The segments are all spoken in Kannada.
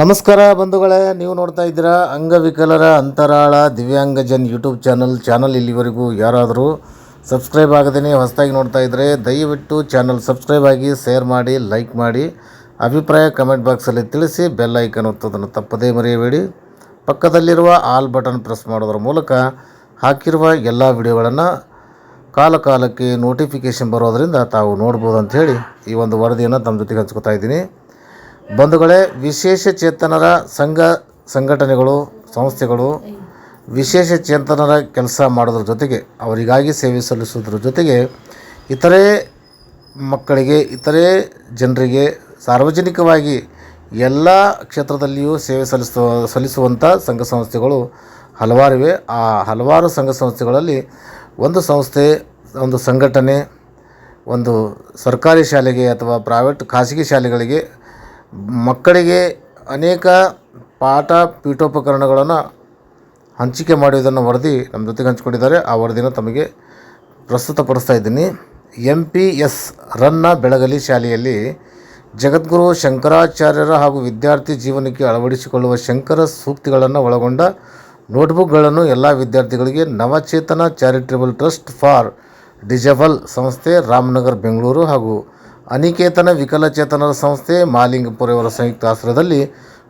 ನಮಸ್ಕಾರ ಬಂಧುಗಳೇ, ನೀವು ನೋಡ್ತಾ ಇದ್ದೀರಾ ಅಂಗವಿಕಲರ ಅಂತರಾಳ ದಿವ್ಯಾಂಗಜನ್ ಯೂಟ್ಯೂಬ್ ಚಾನಲ್. ಚಾನಲ್ ಇಲ್ಲಿವರೆಗೂ ಯಾರಾದರೂ ಸಬ್ಸ್ಕ್ರೈಬ್ ಆಗದೇ ಹೊಸದಾಗಿ ನೋಡ್ತಾ ಇದ್ದರೆ ದಯವಿಟ್ಟು ಚಾನಲ್ ಸಬ್ಸ್ಕ್ರೈಬ್ ಆಗಿ, ಶೇರ್ ಮಾಡಿ, ಲೈಕ್ ಮಾಡಿ, ಅಭಿಪ್ರಾಯ ಕಮೆಂಟ್ ಬಾಕ್ಸಲ್ಲಿ ತಿಳಿಸಿ, ಬೆಲ್ ಐಕನ್ ಒತ್ತೋದನ್ನು ತಪ್ಪದೇ ಮರೆಯಬೇಡಿ. ಪಕ್ಕದಲ್ಲಿರುವ ಆಲ್ ಬಟನ್ ಪ್ರೆಸ್ ಮಾಡೋದ್ರ ಮೂಲಕ ಹಾಕಿರುವ ಎಲ್ಲ ವಿಡಿಯೋಗಳನ್ನು ಕಾಲ ಕಾಲಕ್ಕೆ ನೋಟಿಫಿಕೇಷನ್ ಬರೋದರಿಂದ ತಾವು ನೋಡ್ಬೋದು ಅಂಥೇಳಿ ಈ ಒಂದು ವರದಿಯನ್ನು ತಮ್ಮ ಜೊತೆಗೆ ಹಂಚ್ಕೋತಾ ಇದ್ದೀನಿ. ಬಂಧುಗಳೇ, ವಿಶೇಷ ಚೇತನರ ಸಂಘ ಸಂಘಟನೆಗಳು, ಸಂಸ್ಥೆಗಳು ವಿಶೇಷ ಚೇತನರ ಕೆಲಸ ಮಾಡೋದ್ರ ಜೊತೆಗೆ, ಅವರಿಗಾಗಿ ಸೇವೆ ಸಲ್ಲಿಸೋದ್ರ ಜೊತೆಗೆ ಇತರೆ ಮಕ್ಕಳಿಗೆ, ಇತರೆ ಜನರಿಗೆ ಸಾರ್ವಜನಿಕವಾಗಿ ಎಲ್ಲ ಕ್ಷೇತ್ರದಲ್ಲಿಯೂ ಸೇವೆ ಸಲ್ಲಿಸುವ, ಸಲ್ಲಿಸುವಂಥ ಸಂಘ ಸಂಸ್ಥೆಗಳು ಹಲವಾರಿವೆ. ಆ ಹಲವಾರು ಸಂಘ ಸಂಸ್ಥೆಗಳಲ್ಲಿ ಒಂದು ಸಂಸ್ಥೆ, ಒಂದು ಸಂಘಟನೆ, ಒಂದು ಸರ್ಕಾರಿ ಶಾಲೆಗೆ ಅಥವಾ ಪ್ರೈವೇಟ್ ಖಾಸಗಿ ಶಾಲೆಗಳಿಗೆ ಮಕ್ಕಳಿಗೆ ಅನೇಕ ಪಾಠ ಪೀಠೋಪಕರಣಗಳನ್ನು ಹಂಚಿಕೆ ಮಾಡುವುದನ್ನು ವರದಿ ನಮ್ಮ ಜೊತೆಗೆ ಹಂಚಿಕೊಂಡಿದ್ದಾರೆ. ಆ ವರದಿನ ತಮಗೆ ಪ್ರಸ್ತುತಪಡಿಸ್ತಾ ಇದ್ದೀನಿ. ಎಂ ಪಿ ಎಸ್ ರನ್ನ ಬೆಳಗಲಿ ಶಾಲೆಯಲ್ಲಿ ಜಗದ್ಗುರು ಶಂಕರಾಚಾರ್ಯರ ಹಾಗೂ ವಿದ್ಯಾರ್ಥಿ ಜೀವನಕ್ಕೆ ಅಳವಡಿಸಿಕೊಳ್ಳುವ ಶಂಕರ ಸೂಕ್ತಿಗಳನ್ನು ಒಳಗೊಂಡ ನೋಟ್ಬುಕ್ಗಳನ್ನು ಎಲ್ಲ ವಿದ್ಯಾರ್ಥಿಗಳಿಗೆ Navachetana charitable trust for disable ಸಂಸ್ಥೆ ರಾಮನಗರ್ ಬೆಂಗಳೂರು ಹಾಗೂ ಅನಿಕೇತನ ವಿಕಲಚೇತನರ ಸಂಸ್ಥೆ ಮಾಲಿಂಗಪುರ ಇವರ ಸಂಯುಕ್ತ ಆಶ್ರಯದಲ್ಲಿ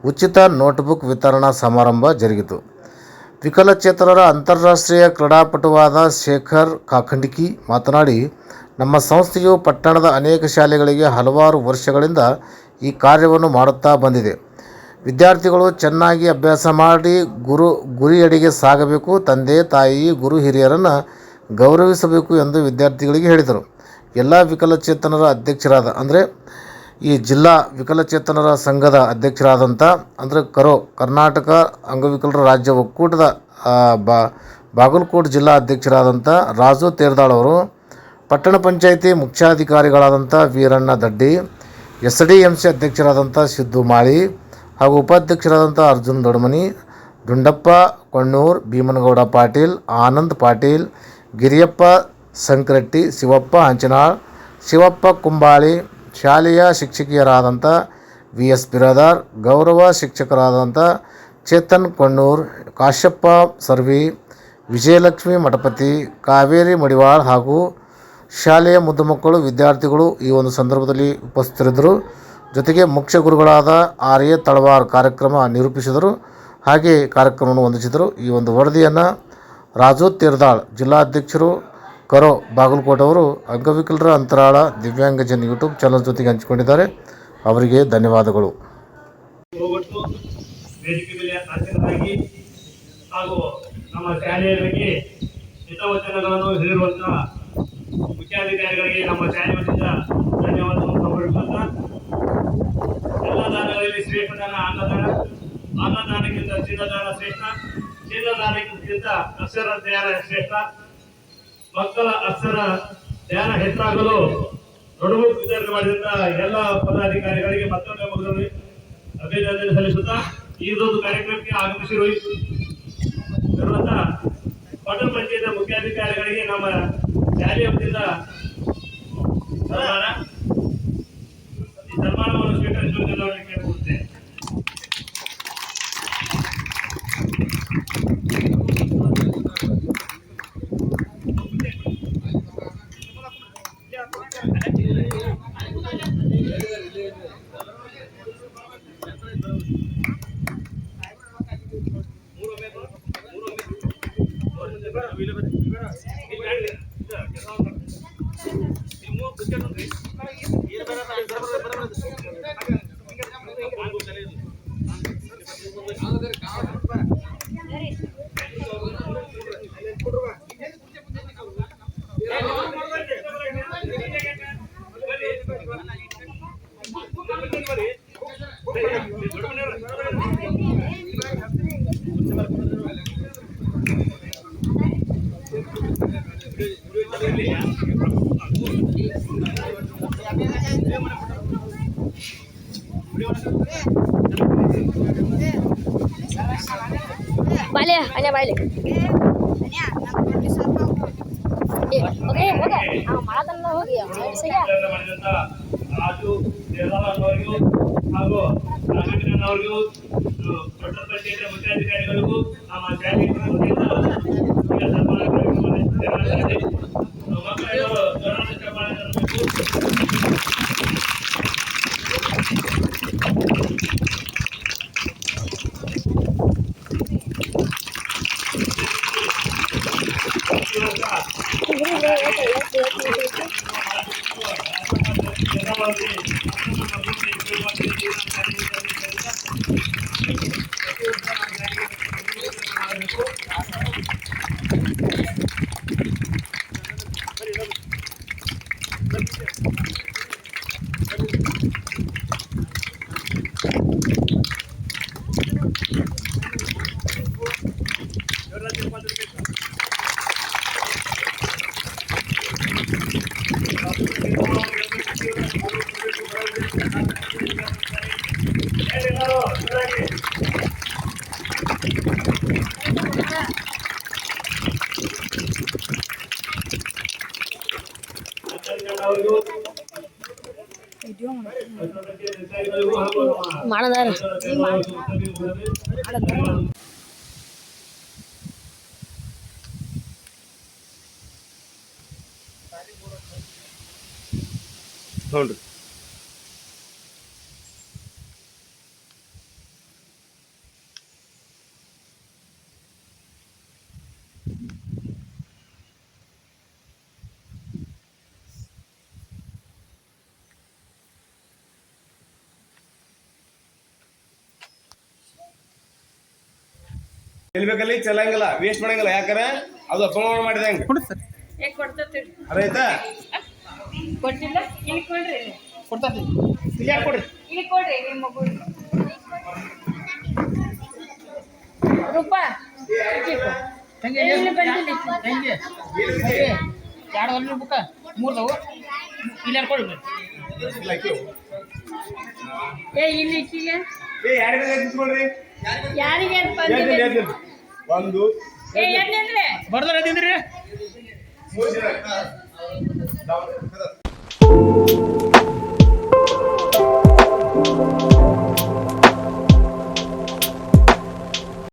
ಉಚಿತ ನೋಟ್ಬುಕ್ ವಿತರಣಾ ಸಮಾರಂಭ ಜರುಗಿತು. ವಿಕಲಚೇತನರ ಅಂತಾರಾಷ್ಟ್ರೀಯ ಕ್ರೀಡಾಪಟುವಾದ ಶೇಖರ್ ಕಾಖಂಡಿಕಿ ಮಾತನಾಡಿ, ನಮ್ಮ ಸಂಸ್ಥೆಯು ಪಟ್ಟಣದ ಅನೇಕ ಶಾಲೆಗಳಿಗೆ ಹಲವಾರು ವರ್ಷಗಳಿಂದ ಈ ಕಾರ್ಯವನ್ನು ಮಾಡುತ್ತಾ ಬಂದಿದೆ. ವಿದ್ಯಾರ್ಥಿಗಳು ಚೆನ್ನಾಗಿ ಅಭ್ಯಾಸ ಮಾಡಿ ಗುರು, ಗುರಿಯಡಿಗೆ ಸಾಗಬೇಕು, ತಂದೆ, ತಾಯಿ, ಗುರು, ಹಿರಿಯರನ್ನು ಗೌರವಿಸಬೇಕು ಎಂದು ವಿದ್ಯಾರ್ಥಿಗಳಿಗೆ ಹೇಳಿದರು. ಎಲ್ಲ ವಿಕಲಚೇತನರ ಅಧ್ಯಕ್ಷರಾದ, ಅಂದರೆ ಈ ಜಿಲ್ಲಾ ವಿಕಲಚೇತನರ ಸಂಘದ ಅಧ್ಯಕ್ಷರಾದಂಥ ಅಂದರೆ ಕರೋ, ಕರ್ನಾಟಕ ಅಂಗವಿಕಲರ ರಾಜ್ಯ ಒಕ್ಕೂಟದ ಬಾ, ಬಾಗಲಕೋಟೆ ಜಿಲ್ಲಾ ಅಧ್ಯಕ್ಷರಾದಂಥ ರಾಜು ತೇರ್ದಾಳ್ ಅವರು, ಪಟ್ಟಣ panchayat ಮುಖ್ಯಾಧಿಕಾರಿಗಳಾದಂಥ Veeranna Daddi, S D M C ಅಧ್ಯಕ್ಷರಾದಂಥ ಸಿದ್ದು ಮಾಳಿ ಹಾಗೂ ಉಪಾಧ್ಯಕ್ಷರಾದಂಥ ಅರ್ಜುನ್ ದೊಡಮನಿ, ದುಂಡಪ್ಪ ಕೊಣ್ಣೂರ್, ಭೀಮನಗೌಡ ಪಾಟೀಲ್, ಆನಂದ್ ಪಾಟೀಲ್, ಗಿರಿಯಪ್ಪ ಸಂಕ್ರಟ್ಟಿ, ಶಿವಪ್ಪ ಹಂಚನಾಳ್ ಶಿವಪ್ಪ ಕುಂಬಾಳಿ, ಶಾಲೆಯ ಶಿಕ್ಷಕಿಯರಾದಂಥ ವಿ ಎಸ್ ಬಿರಾದಾರ್, ಗೌರವ ಶಿಕ್ಷಕರಾದಂಥ ಚೇತನ್ ಕೊಣ್ಣೂರ್, ಕಾಶ್ಯಪ್ಪ ಸರ್ವಿ, ವಿಜಯಲಕ್ಷ್ಮಿ ಮಠಪತಿ, ಕಾವೇರಿ ಮಡಿವಾಳ್ ಹಾಗೂ ಶಾಲೆಯ ಮುದ್ದು ಮಕ್ಕಳು ವಿದ್ಯಾರ್ಥಿಗಳು ಈ ಒಂದು ಸಂದರ್ಭದಲ್ಲಿ ಉಪಸ್ಥಿತರಿದ್ದರು. ಜೊತೆಗೆ ಮುಖ್ಯ ಗುರುಗಳಾದ ಆರ್ ಎ ತಳವಾರ್ ಕಾರ್ಯಕ್ರಮ ನಿರೂಪಿಸಿದರು. ಹಾಗೆ ಕಾರ್ಯಕ್ರಮವನ್ನು ವಂದಿಸಿದರು. ಈ ಒಂದು ವರದಿಯನ್ನು ರಾಜು ತೀರ್ದಾಳ್ ಜಿಲ್ಲಾಧ್ಯಕ್ಷರು ಕರೋ ಬಾಗಲಕೋಟೆ ಅವರು ಅಂಗವಿಕಲರ ಅಂತರಾಳ ದಿವ್ಯಾಂಗಜನ್ ಯೂಟ್ಯೂಬ್ ಚಾನಲ್ ಜೊತೆಗೆ ಹಂಚಿಕೊಂಡಿದ್ದಾರೆ. ಅವರಿಗೆ ಧನ್ಯವಾದಗಳು. ಅನ್ನದಾನಕ್ಕಿಂತ ಚಿನ್ನದಾನ ಶ್ರೇಷ್ಠ ಚಿನ್ನದಾನಕ್ಕಿಂತ ಅಕ್ಷರ ಶ್ರೇಷ್ಠ. ಮಕ್ಕಳ ಅಕ್ಷರ ಧ್ಯಾನ ಹೆಚ್ಚಾಗಲು ನಡುವು ವಿತರಣೆ ಮಾಡಿದಂತ ಎಲ್ಲ ಪದಾಧಿಕಾರಿಗಳಿಗೆ ಮತ್ತೊಮ್ಮೆ ಮಗದಲ್ಲಿ ಅಭಿನಂದನೆ ಸಲ್ಲಿಸುತ್ತಾ ಈ ಒಂದು ಕಾರ್ಯಕ್ರಮಕ್ಕೆ ಆಗಮಿಸಿರುವಂತ ಪಟ್ಟಣ ಪಂಚಾಯತ್ ಮುಖ್ಯಾಧಿಕಾರಿಗಳಿಗೆ ನಮ್ಮ ಶಾಲೆಯ ವತಿಯಿಂದ ಸನ್ಮಾನವನ್ನು ಸ್ವೀಕರಿಸುವುದಿಲ್ಲ ಕೇಳಿಕೊಳ್ಳುತ್ತೇನೆ వీళ్ళు hanya bale. Eh, ಓಕೆ ಹೋಗಿ ದೇವರಾಜ್ ಅವರಿಗೂ ಹಾಗೂ ಪಂಚಾಯತ್ ಮುಖ್ಯಾಧಿಕಾರಿಗಳಿಗೂ Thank you. ಮಾಡದಾರ ಹ್ಞೂ ನಿಲ್ಬೇಕಲ್ಲಿ? ಚೆಲ್ಲಂಗಿಲ್ಲ. ವೇಸ್ಟ್ ಮಾಡಂಗಿಲ್ಲ. ಯಾಕಂದ್ರೆ ಅದು ಅಪಮಾನ ಮಾಡಿದಂಗೆ ಅದಾಯ್ತಾ? ಕೊಟ್ಟಿಲ್ಲ? ಇಲ್ಲಿ ಕೊಡ್ರಿ. ಕೊಡ್ತಾರೆ ಇಲ್ಲಿ ಯಾಕೆ ಕೊಡ್ರಿ? ಇಲ್ಲಿ ಕೊಡ್ರಿ ನಿಮ್ಮ ಮಗು. ರೂಪ. ಇಲ್ಲಿ ಬಂದಿಲ್ಲ. ಎರಡು ಒಂದು ಬುಕ್ಕ. ಮೂರ್ದವು ಇಲ್ಲಿ ಕೊಡಿ ಇಲ್ಲ ಅಕ್ಕಿ ಏ ಇಲ್ಲಿ ಯಾರಿಗೆ ಒಂದು. ಮೂರು ಜನ. ಡೌನ್.